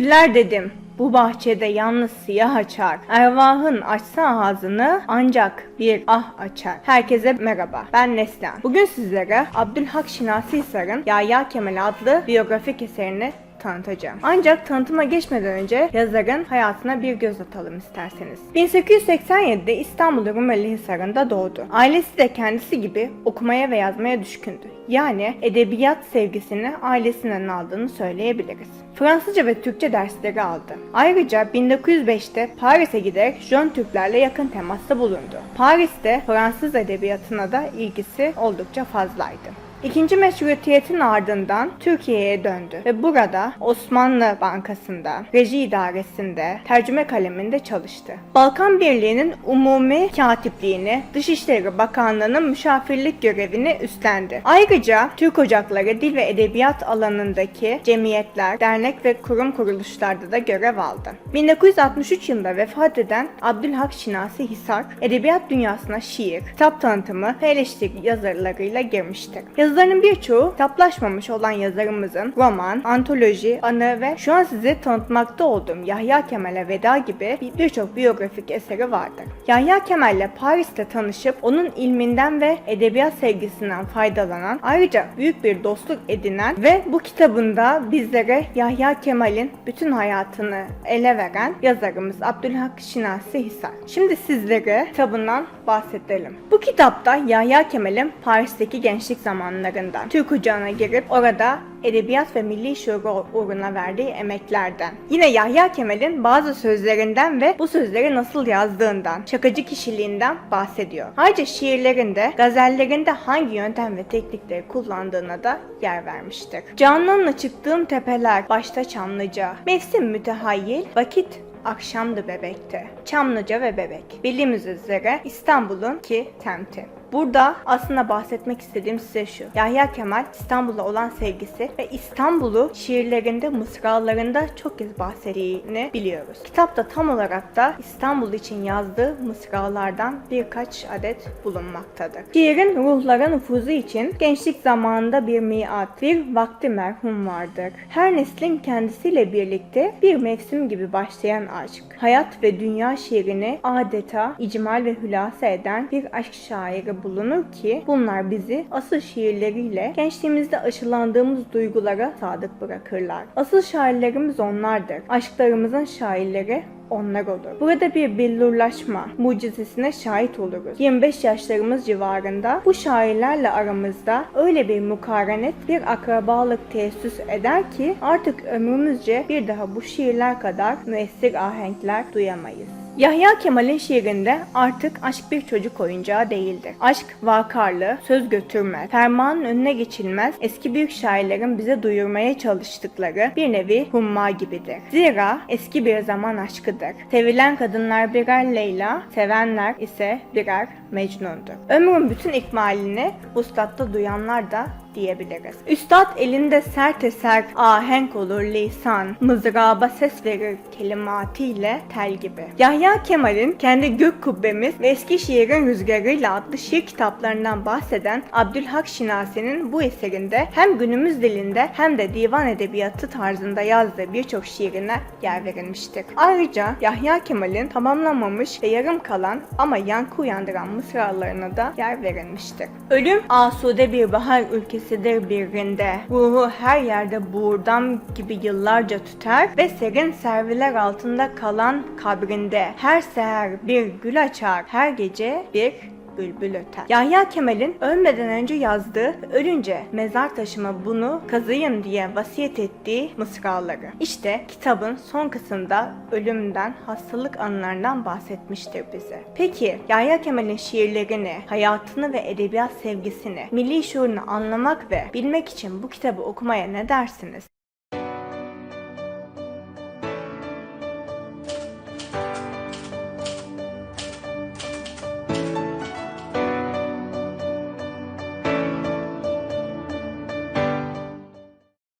Güller dedim. Bu bahçede yalnız siyah açar. Ervahın açsa ağzını ancak bir ah açar. Herkese merhaba. Ben Neslihan. Bugün sizlere Abdülhak Şinasi Hisar'ın Yahya Kemal adlı biyografik eserini tanıtacağım. Ancak tanıtıma geçmeden önce yazarın hayatına bir göz atalım isterseniz. 1887'de İstanbul Rumeli Hisarı'nda doğdu. Ailesi de kendisi gibi okumaya ve yazmaya düşkündü. Yani edebiyat sevgisini ailesinden aldığını söyleyebiliriz. Fransızca ve Türkçe dersleri aldı. Ayrıca 1905'te Paris'e giderek Jön Türklerle yakın temasta bulundu. Paris'te Fransız edebiyatına da ilgisi oldukça fazlaydı. İkinci meşrutiyetin ardından Türkiye'ye döndü ve burada Osmanlı Bankası'nda, reji idaresinde, tercüme kaleminde çalıştı. Balkan Birliği'nin umumi katipliğini, Dışişleri Bakanlığı'nın müşavirlik görevini üstlendi. Ayrıca Türk Ocakları Dil ve Edebiyat alanındaki cemiyetler, dernek ve kurum kuruluşlarda da görev aldı. 1963 yılında vefat eden Abdülhak Şinasi Hisar, edebiyat dünyasına şiir, kitap tanıtımı ve eleştiri yazarlarıyla girmiştir. Yazılarının birçoğu kitaplaşmamış olan yazarımızın roman, antoloji, anı ve şu an size tanıtmakta olduğum Yahya Kemal'e Veda gibi bir- birçok biyografik eseri vardır. Yahya Kemal'le Paris'te tanışıp onun ilminden ve edebiyat sevgisinden faydalanan, ayrıca büyük bir dostluk edinen ve bu kitabında bizlere Yahya Kemal'in bütün hayatını ele veren yazarımız Abdülhak Şinasi Hisar. Şimdi sizlere kitabından bahsedelim. Bu kitapta Yahya Kemal'in Paris'teki gençlik zamanlarından Türk Ocağı'na girip orada edebiyat ve milli şuuru uğruna verdiği emeklerden. Yine Yahya Kemal'in bazı sözlerinden ve bu sözleri nasıl yazdığından, şakacı kişiliğinden bahsediyor. Ayrıca şiirlerinde, gazellerinde hangi yöntem ve teknikleri kullandığına da yer vermiştir. Canan'la çıktığım tepeler, başta Çamlıca, mevsim mütehayyil, vakit akşamdı bebekte. Çamlıca ve Bebek. Bildiğimiz üzere İstanbul'un ki semti. Burada aslında bahsetmek istediğim size şu. Yahya Kemal İstanbul'a olan sevgisi ve İstanbul'u şiirlerinde, mısralarında çok kez bahsettiğini biliyoruz. Kitapta tam olarak da İstanbul için yazdığı mısralardan birkaç adet bulunmaktadır. Şiirin ruhlara nüfuzu için gençlik zamanında bir miat, bir vakti merhum vardır. Her neslin kendisiyle birlikte bir mevsim gibi başlayan aşk. Hayat ve dünya şiirini adeta icmal ve hülasa eden bir aşk şairi bulunur ki bunlar bizi asıl şiirleriyle gençliğimizde aşılandığımız duygulara sadık bırakırlar. Asıl şairlerimiz onlardır. Aşklarımızın şairleri onlar olur. Burada bir billurlaşma mucizesine şahit oluruz. 25 yaşlarımız civarında bu şairlerle aramızda öyle bir mukarenet, bir akrabalık tesis eder ki artık ömrümüzce bir daha bu şiirler kadar müessir ahenkler duyamayız. Yahya Kemal'in şiirinde artık aşk bir çocuk oyuncağı değildir. Aşk vakarlı, söz götürmez, fermanın önüne geçilmez, eski büyük şairlerin bize duyurmaya çalıştıkları bir nevi humma gibidir. Zira eski bir zaman aşkıdır. Sevilen kadınlar birer Leyla, sevenler ise birer Mecnun'dur. Ömrün bütün ikmalini ustatta duyanlar da diyebiliriz. Üstad elinde sert eser ahenk olur lisan, mızraba ses verir kelimatiyle tel gibi. Yahya Kemal'in kendi gök kubbemiz ve eski şiirin rüzgarıyla adlı şiir kitaplarından bahseden Abdülhak Şinasi'nin bu eserinde hem günümüz dilinde hem de divan edebiyatı tarzında yazdığı birçok şiirine yer verilmiştir. Ayrıca Yahya Kemal'in tamamlanmamış ve yarım kalan ama yankı uyandıran mısralarına da yer verilmiştir. Ölüm asude bir bahar ülkesidir birinde. Ruhu her yerde buğurdam gibi yıllarca tüter ve serin serviler altında kalan kabrinde. Her seher bir gül açar, her gece bir bülbül öter. Yahya Kemal'in ölmeden önce yazdığı ölünce mezar taşıma bunu kazıyın diye vasiyet ettiği mısraları. İşte kitabın son kısmında ölümden, hastalık anılarından bahsetmiştir bize. Peki Yahya Kemal'in şiirlerini, hayatını ve edebiyat sevgisini, milli şuurunu anlamak ve bilmek için bu kitabı okumaya ne dersiniz?